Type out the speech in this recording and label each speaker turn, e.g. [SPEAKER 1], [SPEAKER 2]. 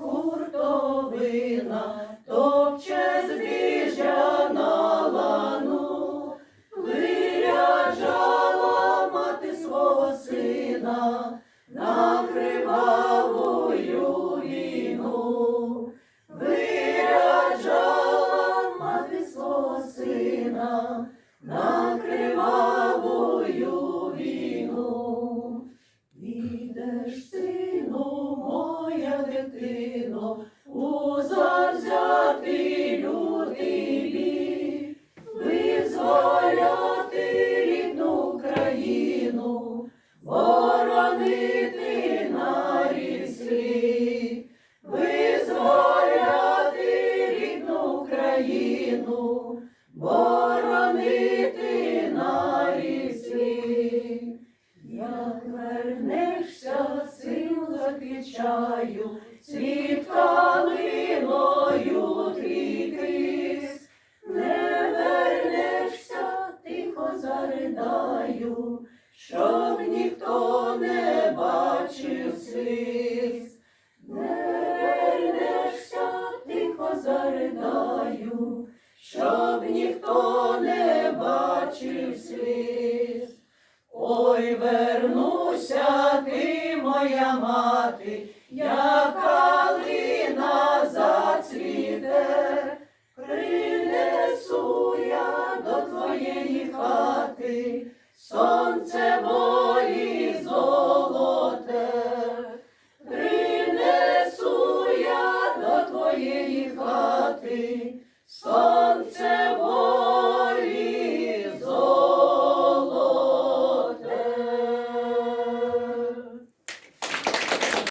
[SPEAKER 1] Хуртовина, топче збіжжя на лану, свого сина на війну, виряджала свого сина на завзятий лютий визволяти рідну країну, боронити на ріслі, визволяти рідну країну, боронити на ріслі. Як вернешся, сину, закричаю, світ калиною бачив сліз. Ой, вернуся ти, моя мати, як калина зацвіте, принесу я до твоєї хати, сонце волі золоте, принесу я до твоєї хати, сонце